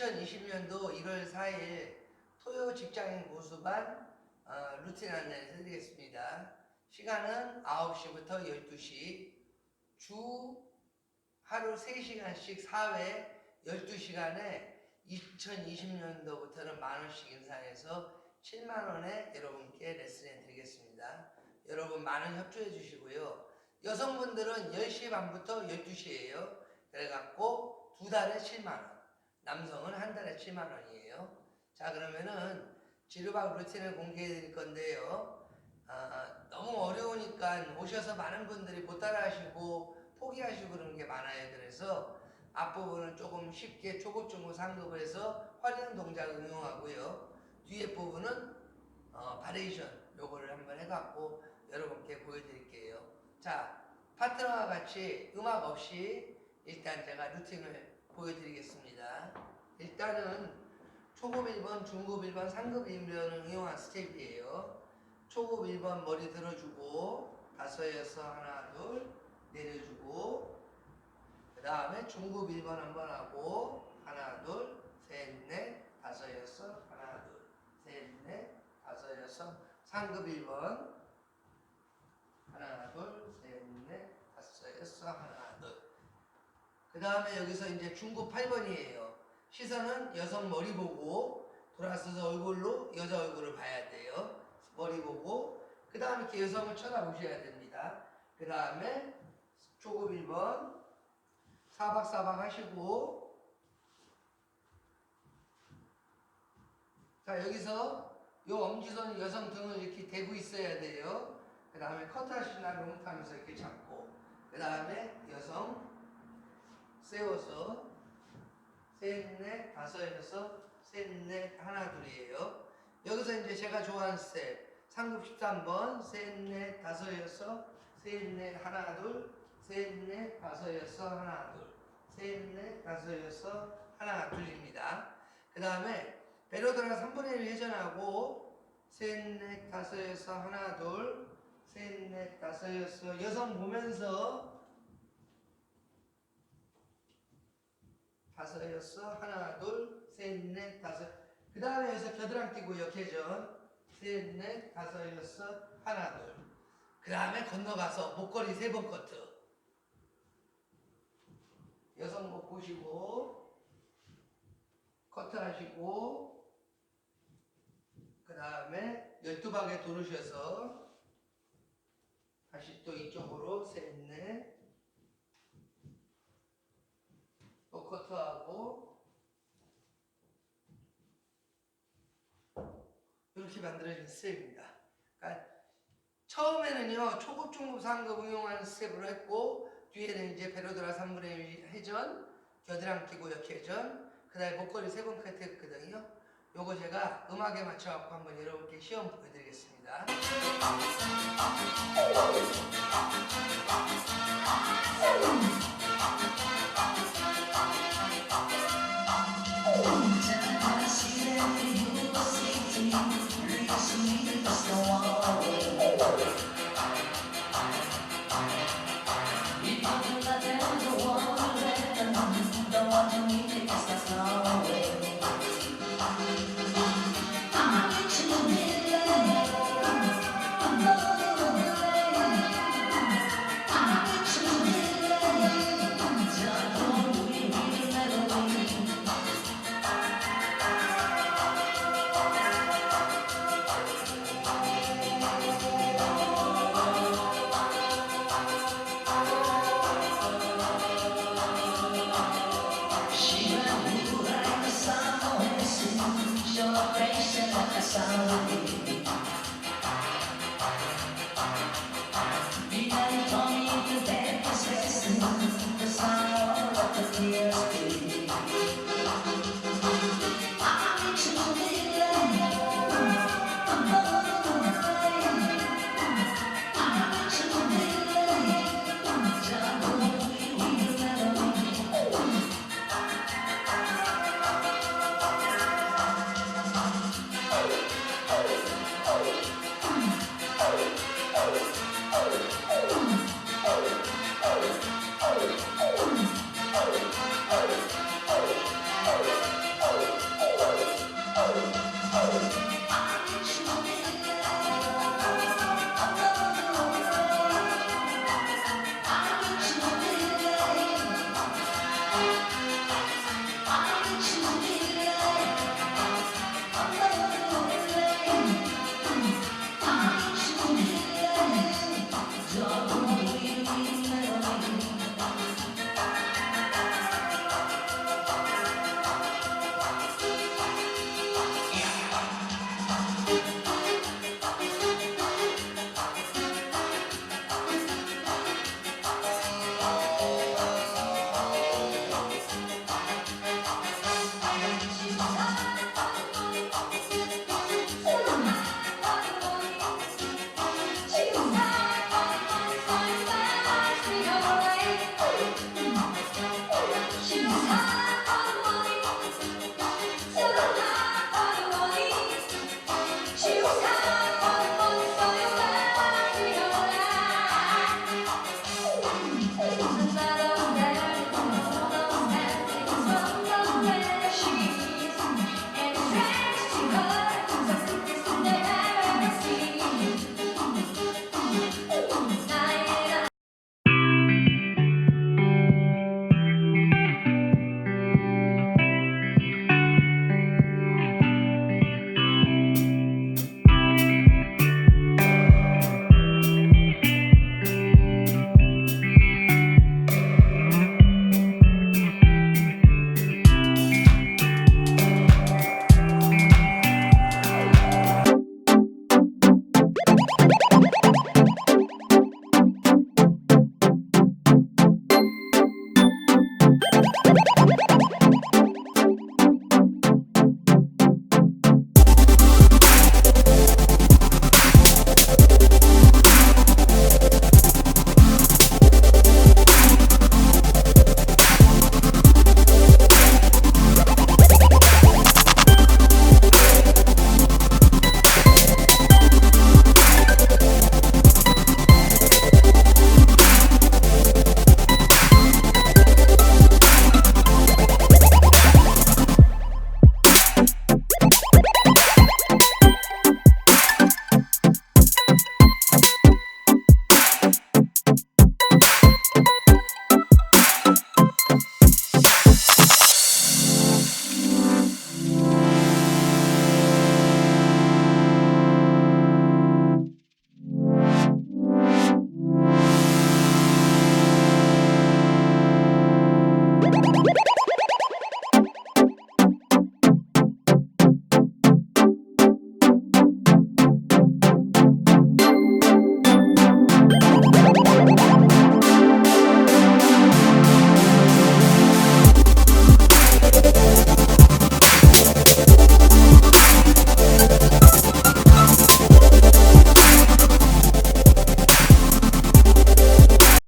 2020년도 1월 4일 토요 직장인 고수반 어, 루틴 안내를 해드리겠습니다. 시간은 9시부터 12시, 주 하루 3시간씩 4회 12시간에 2020년도부터는 만원씩 인상해서 7만원에 여러분께 레슨해 드리겠습니다. 여러분 많은 협조해 주시고요. 여성분들은 10시 반부터 12시예요. 그래갖고 두 달에 7만원. 남성은 한 달에 7만 원이에요. 자 그러면은 지루박 루틴을 공개해 드릴 건데요. 아, 너무 어려우니까 오셔서 많은 분들이 못 따라하시고 포기하시고 그런 게 많아요. 그래서 앞부분은 조금 쉽게 초급, 중급, 상급을 해서 활용 동작을 응용하고요. 뒤에 부분은 어, 바레이션 요거를 한번 해갖고 여러분께 보여드릴게요. 자 파트너와 같이 음악 없이 일단 제가 루틴을 보여드리겠습니다. 일단은 초급 1번, 중급 1번, 상급 1번을 이용한 스텝이에요. 초급 1번 머리 들어주고 다섯 여섯 하나 둘 내려주고 그 다음에 중급 1번 한번 하고 하나 둘셋넷 다섯 여섯 하나 둘셋넷 다섯 여섯 상급 1번 하나 둘셋넷 다섯 여섯 하나 둘 그 다음에 여기서 이제 중급 8번이에요. 시선은 여성 머리 보고 돌아서서 얼굴로 여자 얼굴을 봐야 돼요. 머리 보고 그 다음에 이렇게 여성을 쳐다보셔야 됩니다. 그 다음에 초급 1번 사박사박 하시고 자 여기서 요 엄지손 여성 등을 이렇게 대고 있어야 돼요. 그 다음에 커트하시나 롱타면서 이렇게 잡고 그 다음에 여성 세워서 셋넷 다섯 여섯 셋넷 하나 둘이에요. 여기서 이제 제가 좋아하는 스텝 상급 13번 셋넷 다섯 여섯 셋넷 하나 둘 셋넷 다섯 여섯 하나 둘 셋넷 다섯 여섯 하나 둘입니다. 그 다음에 베로드라 3분의 1 회전하고 셋넷 다섯 여섯 하나 둘 셋넷 다섯 여섯 여성 보면서 다섯 여섯 하나 둘 셋 넷 다섯. 그 다음에 여기서 겨드랑이 끼고 역회전 셋 넷 다섯 여섯 하나 둘 그 다음에 건너가서 목걸이 세 번 커트 여성 목 보시고 커트 하시고 그 다음에 열두 박에 돌으셔서 다시 또 이쪽으로 셋 넷 또 커트하고 만들어진 스텝입니다. 그러니까 처음에는요 초급, 중급, 상급 응용하는 스텝으로 했고 뒤에는 이제 베로드라 3분의 1 회전, 겨드랑 끼 고 역 회전, 그 다음에 목걸이 세번 커트했거든요. 요거 제가 음악에 맞춰갖고 한번 여러분께 시험 보여드리겠습니다. tomorrow.